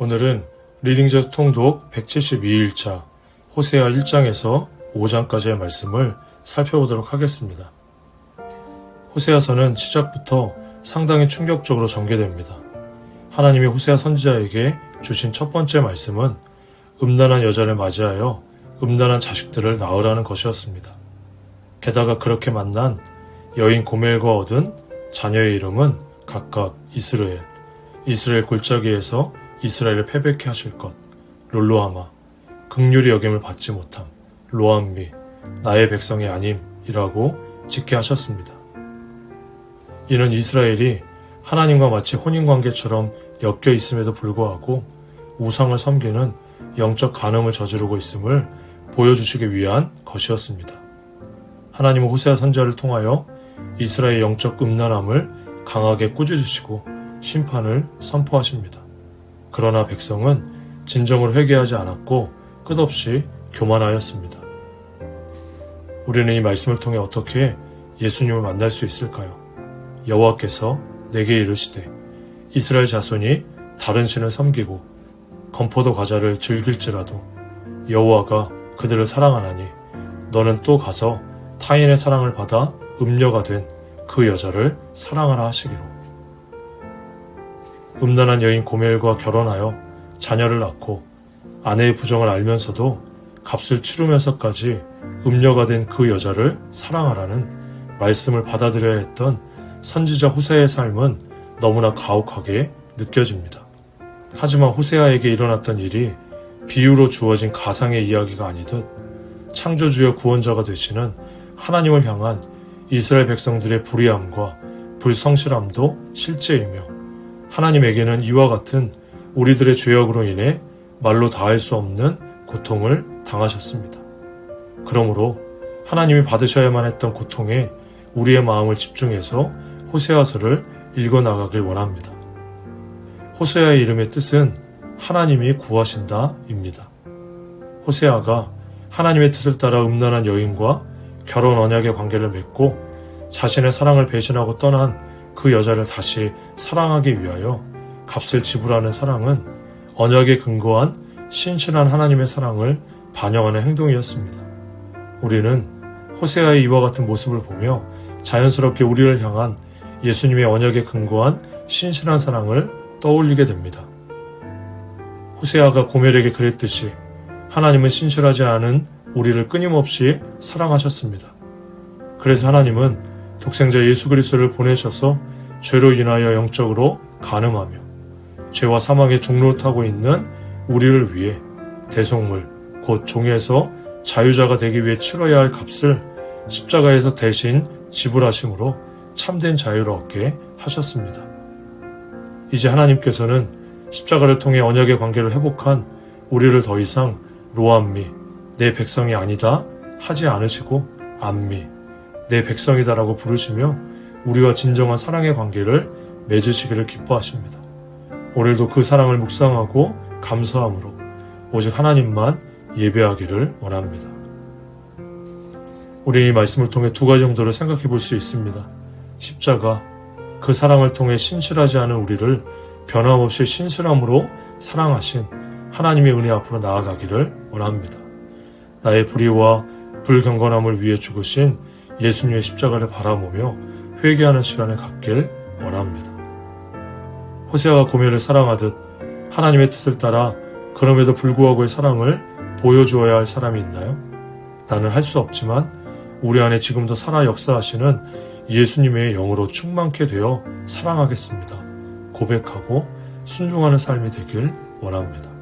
오늘은 리딩저 통독 172일차 호세아 1장에서 5장까지의 말씀을 살펴보도록 하겠습니다. 호세아서는 시작부터 상당히 충격적으로 전개됩니다. 하나님이 호세아 선지자에게 주신 첫 번째 말씀은 음란한 여자를 맞이하여 음란한 자식들을 낳으라는 것이었습니다. 게다가 그렇게 만난 여인 고멜과 얻은 자녀의 이름은 각각 이스라엘, 이스라엘 골짜기에서 이스라엘을 패배케 하실 것, 롤로하마, 극률이 여김을 받지 못함, 로암미, 나의 백성이 아님이라고 짓게 하셨습니다. 이는 이스라엘이 하나님과 마치 혼인관계처럼 엮여 있음에도 불구하고 우상을 섬기는 영적 간음을 저지르고 있음을 보여주시기 위한 것이었습니다. 하나님은 호세아 선자를 통하여 이스라엘 영적 음란함을 강하게 꾸짖으시고 심판을 선포하십니다. 그러나 백성은 진정으로 회개하지 않았고 끝없이 교만하였습니다. 우리는 이 말씀을 통해 어떻게 예수님을 만날 수 있을까요? 여호와께서 내게 이르시되 이스라엘 자손이 다른 신을 섬기고 건포도 과자를 즐길지라도 여호와가 그들을 사랑하나니 너는 또 가서 타인의 사랑을 받아 음녀가 된 그 여자를 사랑하라 하시기로 음란한 여인 고멜과 결혼하여 자녀를 낳고 아내의 부정을 알면서도 값을 치르면서까지 음녀가 된 그 여자를 사랑하라는 말씀을 받아들여야 했던 선지자 호세아의 삶은 너무나 가혹하게 느껴집니다. 하지만 호세아에게 일어났던 일이 비유로 주어진 가상의 이야기가 아니듯 창조주의 구원자가 되시는 하나님을 향한 이스라엘 백성들의 불의함과 불성실함도 실제이며 하나님에게는 이와 같은 우리들의 죄악으로 인해 말로 다할 수 없는 고통을 당하셨습니다. 그러므로 하나님이 받으셔야만 했던 고통에 우리의 마음을 집중해서 호세아서를 읽어 나가길 원합니다. 호세아의 이름의 뜻은 하나님이 구하신다입니다. 호세아가 하나님의 뜻을 따라 음란한 여인과 결혼 언약의 관계를 맺고 자신의 사랑을 배신하고 떠난 그 여자를 다시 사랑하기 위하여 값을 지불하는 사랑은 언약에 근거한 신실한 하나님의 사랑을 반영하는 행동이었습니다. 우리는 호세아의 이와 같은 모습을 보며 자연스럽게 우리를 향한 예수님의 언약에 근거한 신실한 사랑을 떠올리게 됩니다. 호세아가 고멜에게 그랬듯이 하나님은 신실하지 않은 우리를 끊임없이 사랑하셨습니다. 그래서 하나님은 독생자 예수 그리스도를 보내셔서 죄로 인하여 영적으로 간음하며 죄와 사망의 종로를 타고 있는 우리를 위해 대속물 곧 종에서 자유자가 되기 위해 치러야 할 값을 십자가에서 대신 지불하심으로 참된 자유를 얻게 하셨습니다. 이제 하나님께서는 십자가를 통해 언약의 관계를 회복한 우리를 더 이상 로암미, 내 백성이 아니다 하지 않으시고 암미, 내 백성이다라고 부르시며 우리와 진정한 사랑의 관계를 맺으시기를 기뻐하십니다. 오늘도 그 사랑을 묵상하고 감사함으로 오직 하나님만 예배하기를 원합니다. 우리 이 말씀을 통해 두 가지 정도를 생각해 볼 수 있습니다. 십자가, 그 사랑을 통해 신실하지 않은 우리를 변함없이 신실함으로 사랑하신 하나님의 은혜 앞으로 나아가기를 원합니다. 나의 불의와 불경건함을 위해 죽으신 예수님의 십자가를 바라보며 회개하는 시간을 갖길 원합니다. 호세아가 고멜을 사랑하듯 하나님의 뜻을 따라 그럼에도 불구하고의 사랑을 보여주어야 할 사람이 있나요? 나는 할 수 없지만 우리 안에 지금도 살아 역사하시는 예수님의 영으로 충만케 되어 사랑하겠습니다. 고백하고 순종하는 삶이 되길 원합니다.